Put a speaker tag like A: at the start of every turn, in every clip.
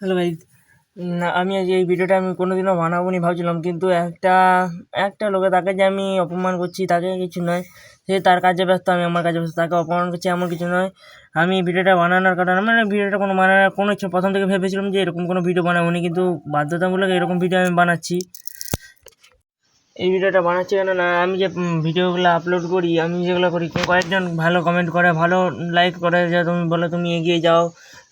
A: Hello না আমি আজ এই ভিডিওটা আমি কোনো দিনও বানাবো নি ভাবছিলাম, কিন্তু একটা একটা লোকে তাকে যে আমি অপমান করছি তাকে কিছু নয়। সে তার কাজে ব্যস্ত, আমি আমার কাজে ব্যস্ত, তাকে অপমান করছি এমন কিছু নয়। আমি ভিডিওটা বানানোর কারণে মানে ভিডিওটা কোনো বানানোর, কোনো ইচ্ছে প্রথম থেকে ভেবেছিলাম যে এরকম কোনো ভিডিও বানাবো নি, কিন্তু বাধ্যতামূলক এরকম ভিডিও আমি বানাচ্ছি। এই ভিডিওটা বানাচ্ছি কেন না, আমি যে ভিডিওগুলো আপলোড করি, আমি যেগুলো করি কয়েকজন ভালো কমেন্ট করে, ভালো লাইক করে, যে তুমি বলো তুমি এগিয়ে যাও,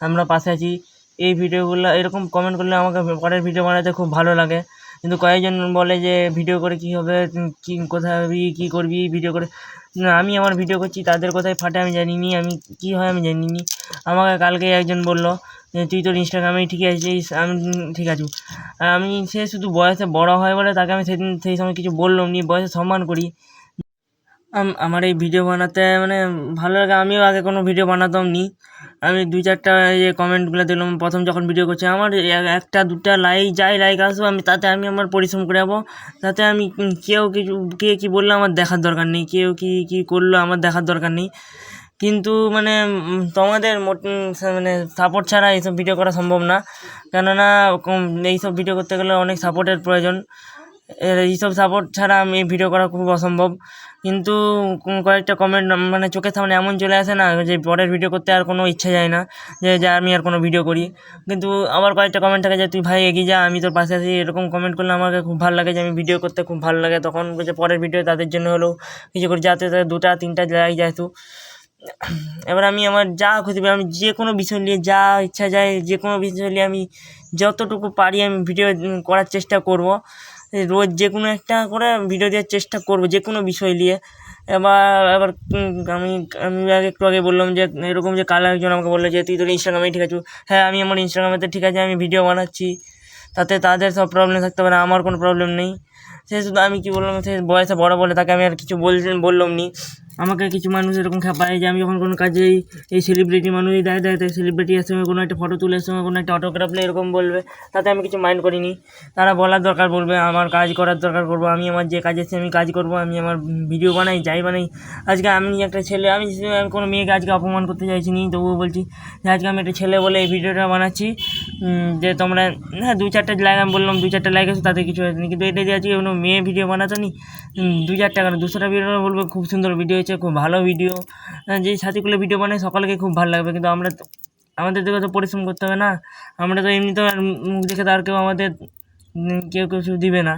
A: আমরা পাশে আছি। এই ভিডিওগুলো, এরকম কমেন্ট করলে আমাকে পরের ভিডিও বানাতে খুব ভালো লাগে। কিন্তু কয়েকজন বলে যে, ভিডিও করে কী হবে? কী, কোথায় হবি? কী করবি? ভিডিও করে? আমি আমার ভিডিও করছি, তাদের কোথায় ফাটে আমি জানি নি আমি কী হয় আমি জানি নি আমাকে কালকে একজন বলল যে, তুই তোর ইনস্টাগ্রামেই ঠিক আছিস? আমি, ঠিক আছি। আমি, সে শুধু বয়সে বড় হয় বলে তাকে আমি সেদিন সেই সময় কিছু বললাম নি বয়সে সম্মান করি। আমার এই ভিডিও বানাতে মানে ভালো লাগে। আমিও আগে কোনো ভিডিও বানাতাম নি। আমি দুই চারটা ইয়ে কমেন্টগুলো দিলাম। প্রথম যখন ভিডিও করছি, আমার একটা, দুটা লাইক যাই লাইক আসব আমি তাতে আমি আমার পরিশ্রম করে যাব। তাতে আমি কেউ কিছু কে কী বলল আমার দেখার দরকার নেই। কেউ কী কী করল আমার দেখার দরকার নেই। কিন্তু মানে তোমাদের মানে সাপোর্ট ছাড়া এইসব ভিডিও করা সম্ভব না। কেননা এইসব ভিডিও করতে গেলে অনেক সাপোর্টের প্রয়োজন। এইসব সাপোর্ট ছাড়া আমি ভিডিও করা খুব অসম্ভব। কিন্তু কয়েকটা কমেন্ট মানে চোখের সামনে এমন চলে আসে না যে পরের ভিডিও করতে আর কোনো ইচ্ছা যায় না, যে, যা, আমি আর কোনো ভিডিও করি। কিন্তু আবার কয়েকটা কমেন্ট থাকে যে, তুই ভাই এগিয়ে যা, আমি তোর পাশে আছি। এরকম কমেন্ট করলে আমাকে খুব ভালো লাগে যে, আমি ভিডিও করতে খুব ভালো লাগে। তখন যে পরের ভিডিও তাদের জন্য হলেও কিছু করি যাতে দুটা, তিনটা লাইক যায় তো এবার আমি আমার যা খুশি আমি যে কোনো বিষয় নিয়ে যা ইচ্ছা যায়, যে কোনো বিষয় নিয়ে আমি যতটুকু পারি আমি ভিডিও করার চেষ্টা করব। রোজ যে কোনো একটা করে ভিডিও দেওয়ার চেষ্টা করব, যে কোনো বিষয় নিয়ে। এবার এবার আমি আমি আগে একটু আগে বললাম যে, এরকম যে কাল একজন আমাকে বলল যে, তুই তোর ইনস্টাগ্রামে ঠিক আছে? হ্যাঁ আমি আমার ইনস্টাগ্রামেতে ঠিক আছে, আমি ভিডিও বানাচ্ছি। তাতে তাদের সব প্রবলেম থাকতে পারে, আমার কোনো প্রবলেম নেই। সে শুধু আমি কী বললাম, সে বয়সে বড় বলে তাকে আমি আর কিছু বল বললাম নি। আমাকে কিছু মানুষ এরকম খেপায় যে আমি যখন কোনো কাজে এই- সেলিব্রিটি মানুষই দেয় দেয় তাই সেলিব্রিটির সঙ্গে কোনো একটা ফটো তুলে সঙ্গে কোনো একটা অটোগ্রাফ এরকম বলবে, তাতে আমি কিছু মাইন্ড করিনি। তারা বলার দরকার পড়বে, আমার কাজ করার দরকার পড়ব, আমি আমার যে কাজ আছে আমি কাজ করব, আমি আমার ভিডিও বানাই, যাই বানাই। আজকে আমি একটা ছেলে, আমি কোনো মেয়েকে আজকে অপমান করতে চাইছি নি, তবুও বলছি যে আজকে আমি একটা ছেলে বলে এই ভিডিওটা বানাচ্ছি। যে তোমরা হ্যাঁ দু চারটে লাইক আমি বললাম দু চারটে লাইক আছে তাতে কিছু হয়নি। কিন্তু এটা যে আজকে কোনো মেয়ে ভিডিও বানাতো নি উম, দু চারটা কেন দুশোটা ভিডিও বলব খুব সুন্দর ভিডিও হয়েছে খুব ভালো ভিডিও। যে সাথীগুলো ভিডিও বানায় সকলকে খুব ভালো লাগবে। কিন্তু আমরা তো আমাদের দিকে তো পরিশ্রম করতে হবে না। আমরা তো এমনিতেও আর মুখ দেখে তো আর কেউ আমাদের কেউ কেউ কিছু দিবে না।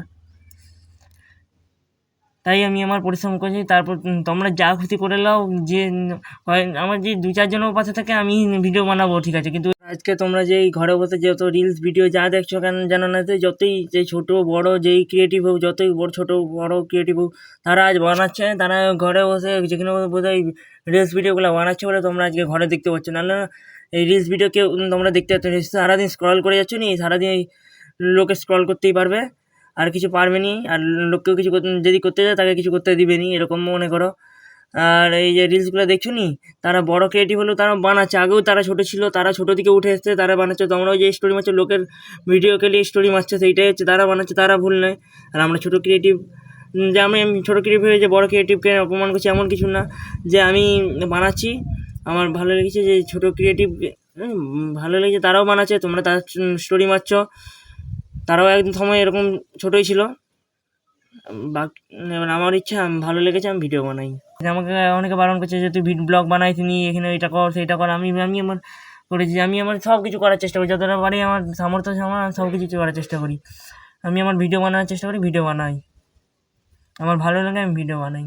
A: তাই আমি আমার পরিশ্রম করছি, তারপর তোমরা যা খুশি করে নাও যে, হয়, আমার যে দু চারজনের পাশে থাকে, আমি ভিডিও বানাবো, ঠিক আছে? কিন্তু আজকে তোমরা যেই ঘরে বসে যত রিলস ভিডিও যা দেখছ কেন জানো না যতই যে ছোটো, বড়, যেই ক্রিয়েটিভ হোক, যতই বড়, ছোটো, বড় ক্রিয়েটিভ হোক, তারা আজ বানাচ্ছে, তারা ঘরে বসে যেখানে হয় রিলস ভিডিওগুলো বানাচ্ছে বলে তোমরা আজকে ঘরে দেখতে পাচ্ছ। না, এই রিলস ভিডিও কেউ তোমরা দেখতে পাচ্ছ সারাদিন স্ক্রল করে যাচ্ছ নি, সারাদিন লোকে স্ক্রল করতেই পারবে। আর কিছু পারবে নি আর লোককেও কিছু যদি করতে যায় তাকে কিছু করতে দিবে নি এরকম মনে করো। আর এই যে রিলসগুলো দেখছ নি? তারা বড় ক্রিয়েটিভ হলেও তারা বানাচ্ছে। আগেও তারা ছোটো ছিল, তারা ছোটো দিকে উঠে এসছে, তারা বানাচ্ছে। তোমরাও যে স্টোরি মারছো, লোকের ভিডিওকে নিয়ে স্টোরি মারছো, সেইটাই হচ্ছে। তারা বানাচ্ছে, তারা ভুল নয়। আর আমরা ছোটো ক্রিয়েটিভ যে আমি ছোটো ক্রিয়েটিভ হয়ে যে বড় ক্রিয়েটিভকে অপমান করছি, এমন কিছু না। যে আমি বানাচ্ছি, আমার ভালো লেগেছে যে ছোটো ক্রিয়েটিভ ভালো লেগেছে, তারাও বানাচ্ছে, তোমরা তার স্টোরি মারছো। তারাও একদিন সময় এরকম ছোটোই ছিল। বাক এবার আমার ইচ্ছা ভালো লেগেছে, আমি ভিডিও বানাই। আমাকে অনেকে বারণ করছে যে, তুই ব্লগ বানাই তিনি এখানে এটা কর, সেইটা কর। আমি আমি আমার করেছি, আমি আমার সব কিছু করার চেষ্টা করি। যতটা পারি আমার সামর্থ্য, আমার সব কিছু করার চেষ্টা করি। আমি আমার ভিডিও বানানোর চেষ্টা করি ভিডিও বানাই। আমার ভালো লাগে, আমি ভিডিও বানাই।